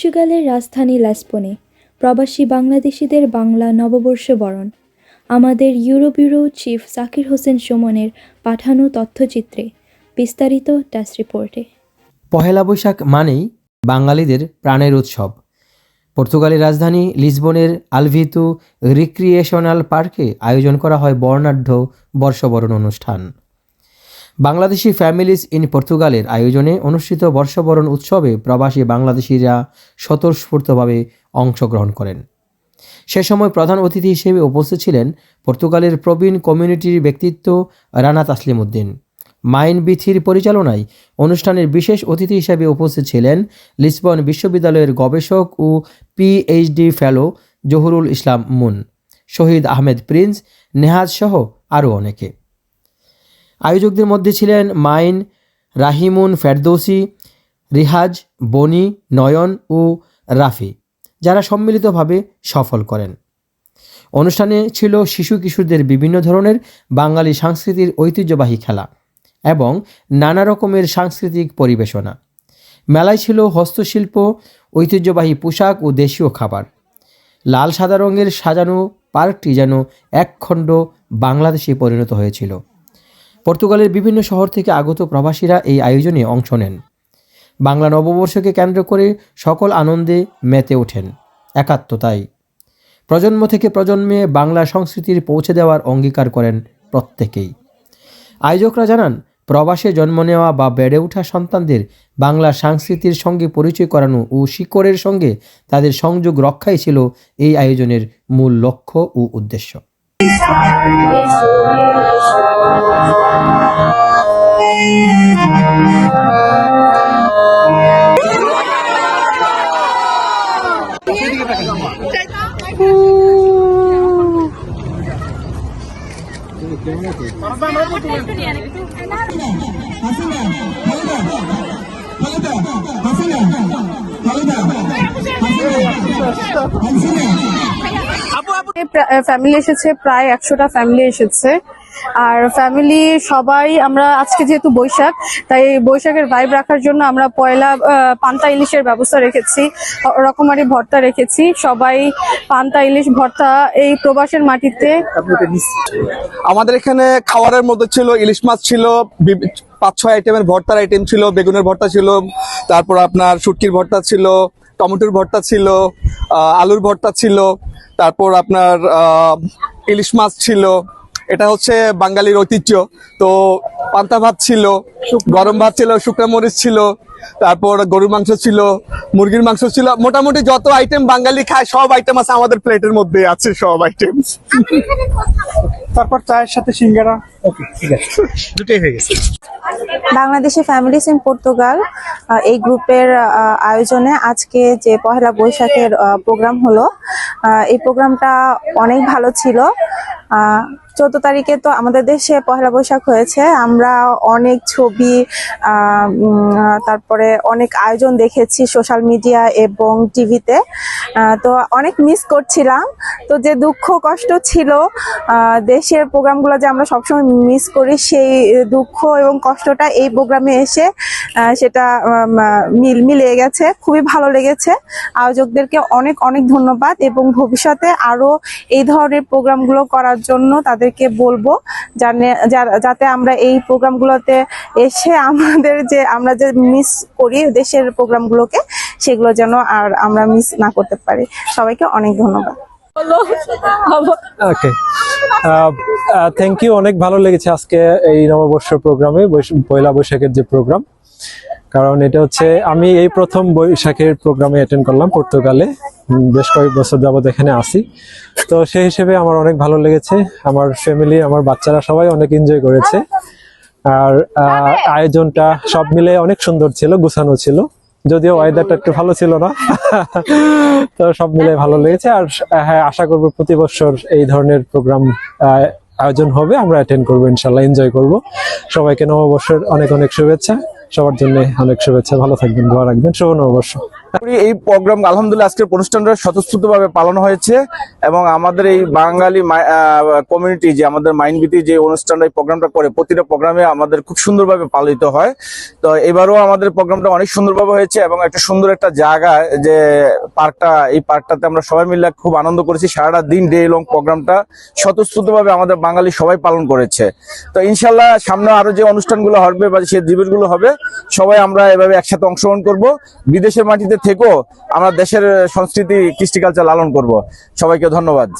পর্তুগালের রাজধানী লেসপনে প্রবাসী বাংলাদেশিদের বাংলা নববর্ষ বরণ। আমাদের euro bureau chief Zakir Hossain সুমনের পাঠানো তথ্যচিত্রে বিস্তারিত টাস রিপোর্টে। পহেলা বৈশাখ মানেই বাঙালিদের প্রাণের উৎসব। পর্তুগালের রাজধানী লিসবনের আলভিতু রিক্রিয়েশনাল পার্কে আয়োজন করা হয় বর্ণাঢ্য বর্ষবরণ অনুষ্ঠান। বাংলাদেশি ফ্যামিলিজ ইন পর্তুগালের আয়োজনে অনুষ্ঠিত বর্ষবরণ উৎসবে প্রবাসী বাংলাদেশিরা স্বতঃস্ফূর্তভাবে অংশগ্রহণ করেন। সে সময় প্রধান অতিথি হিসেবে উপস্থিত ছিলেন পর্তুগালের প্রবীণ কমিউনিটির ব্যক্তিত্ব রানা তাসলিম উদ্দিন মাইন বিথির পরিচালনায় অনুষ্ঠানের বিশেষ অতিথি হিসেবে উপস্থিত ছিলেন লিসবন বিশ্ববিদ্যালয়ের গবেষক ও PhD fellow Zahurul Islam Mun, Shahid Ahmed Prince, Nehaj সহ আরও অনেকে। আয়োজকদের মধ্যে ছিলেন মাইন, রাহিমুন ফেরদৌসি, রিহাজ, বনি, নয়ন ও রাফি, যারা সম্মিলিতভাবে সফল করেন। অনুষ্ঠানে ছিল শিশু কিশোরদের বিভিন্ন ধরনের বাঙালি সংস্কৃতির ঐতিহ্যবাহী খেলা এবং নানা রকমের সাংস্কৃতিক পরিবেশনা। মেলায় ছিল হস্তশিল্প, ঐতিহ্যবাহী পোশাক ও দেশীয় খাবার। লাল সাদা রঙের সাজানো পার্কটি যেন একখণ্ড বাংলাদেশে পরিণত হয়েছিল। পর্তুগালের বিভিন্ন শহর থেকে আগত প্রবাসীরা এই আয়োজনে অংশ নেন। বাংলা নববর্ষকে কেন্দ্র করে সকল আনন্দে মেতে ওঠেন। একাত্মতায়। প্রজন্ম থেকে প্রজন্মে বাংলা সংস্কৃতির পৌঁছে দেওয়ার অঙ্গীকার করেন প্রত্যেকেই। আয়োজকরা জানান, প্রবাসে জন্ম নেওয়া বা বেড়ে ওঠা সন্তানদের বাংলা সংস্কৃতির সঙ্গে পরিচয় করানো ও শিকড়ের সঙ্গে তাদের সংযোগ রক্ষাই ছিল এই আয়োজনের মূল লক্ষ্য ও উদ্দেশ্য। ফ্যামিলি এসেছে প্রায় একশোটা ফ্যামিলি এসেছে। আর ফ্যামিলি সবাই আমরা, আজকে যেহেতু বৈশাখ, তাই বৈশাখের ভাইব রাখার জন্য আমরা পয়লা পান্তা ইলিশের ব্যবস্থা রেখেছি, রকমারি ভর্তা রেখেছি। সবাই পান্তা ইলিশ ভর্তা এই প্রবাসের মাটিতে। আমাদের এখানে খাবারের মধ্যে ছিল ইলিশ মাছ ছিল পাঁচ, ছয় আইটেমের ভর্তার আইটেম ছিল, বেগুনের ভর্তা ছিল, তারপর আপনার শুটকির ভর্তা ছিল, টমেটোর ভর্তা ছিল আলুর ভর্তা ছিল, তারপর আপনার ইলিশ মাছ ছিল এটা হচ্ছে বাঙালির ঐতিহ্য। তো পান্তা ভাত ছিল গরম ভাত ছিল শুকনো মরিচ ছিল তারপর গরুর মাংস ছিল মুরগির মাংস ছিল। মোটামুটি যত আইটেম বাঙালি খায় সব আইটেম আছে আমাদের প্লেটের মধ্যে আছে সব আইটেম তারপর চায়ের সাথে সিঙ্গারা। ওকে ঠিক আছে। দুটোই হয়ে গেছে। বাংলাদেশি ফ্যামিলিস ইন পর্তুগাল এই গ্রুপের আয়োজনে আজকে যে পহেলা বৈশাখের প্রোগ্রাম হলো এই প্রোগ্রামটা অনেক ভালো ছিল। চোদ্দ তারিখে তো আমাদের দেশে পহেলা বৈশাখ হয়েছে। আমরা অনেক ছবি তারপরে অনেক আয়োজন দেখেছি সোশ্যাল মিডিয়া এবং টিভিতে। তো অনেক মিস করছিলাম। তো যে দুঃখ, কষ্ট ছিল দেশের প্রোগ্রামগুলো যে আমরা সবসময় মিস করি, সেই দুঃখ এবং কষ্টটা এই প্রোগ্রামে এসে সেটা মিল মিলিয়ে গেছে। খুবই ভালো লেগেছে। আয়োজকদেরকে অনেক অনেক ধন্যবাদ এবং ভবিষ্যতে আরও এই ধরনের প্রোগ্রামগুলো করার জন্য তাদেরকে বলব জানে যাতে আমরা এই প্রোগ্রামগুলোতে এসে আমাদের যে আমরা যে মিস করি দেশের প্রোগ্রামগুলোকে সেগুলো যেন আর আমরা মিস না করতে পারি। সবাইকে অনেক ধন্যবাদ। ওকে থ্যাংক ইউ অনেক ভালো লেগেছে আজকে এই নববর্ষ প্রোগ্রামে পয়লা বৈশাখের যে প্রোগ্রাম। কারণ এটা হচ্ছে, আমি এই প্রথম বৈশাখের প্রোগ্রামে অ্যাটেন্ড করলাম পর্তুগালে বেশ কয়েক বছর যাবত এখানে আসি তো সেই হিসেবে আমার অনেক ভালো লেগেছে, আমার ফ্যামিলি আমার বাচ্চারা সবাই অনেক এনজয় করেছে। আর আয়োজনটা সব মিলে অনেক সুন্দর ছিল, গুছানো ছিল। যদিও ওয়েদারটা একটু ভালো ছিল না। তো সব মিলে ভালো লেগেছে। আর হ্যাঁ আশা করব প্রতি বছর এই ধরনের প্রোগ্রাম আয়োজন হবে, আমরা অ্যাটেন্ড করব, ইনশাল্লাহ এনজয় করব। সবাইকে নববর্ষের অনেক অনেক শুভেচ্ছা। সবার জন্য অনেক শুভেচ্ছা। ভালো থাকবেন ভালো রাখবেন। শুভ নববর্ষ। এই প্রোগ্রাম আলহামদুলিল্লাহ আজকের অনুষ্ঠানটা স্বতঃস্ফূর্তভাবে পালন হয়েছে এবং আমাদের এই বাঙালি কমিউনিটি যে আমাদের মাইনবিতি যে অনুষ্ঠানটা, এই প্রোগ্রামটা করে, প্রতিটা প্রোগ্রামে আমাদের খুব সুন্দরভাবে পালিত হয়। তো এবারও আমাদের প্রোগ্রামটা অনেক সুন্দরভাবে হয়েছে এবং একটা সুন্দর একটা জায়গা যে পার্কটা, এই পার্কটাতে আমরা সবাই মিলে খুব আনন্দ করেছি। সারাটা দিন ডে লং প্রোগ্রামটা স্বতঃস্ফূর্তভাবে আমাদের বাঙালি সবাই পালন করেছে। তো ইনশাল্লাহ সামনে আরও যে অনুষ্ঠানগুলো হবে বা সে দিবসগুলো হবে সবাই আমরা এভাবে একসাথে অংশগ্রহণ করব। বিদেশের মাটিতে থেকেও আমরা দেশের সংস্কৃতি, কৃষ্টিকালচার লালন করব। সবাইকে ধন্যবাদ।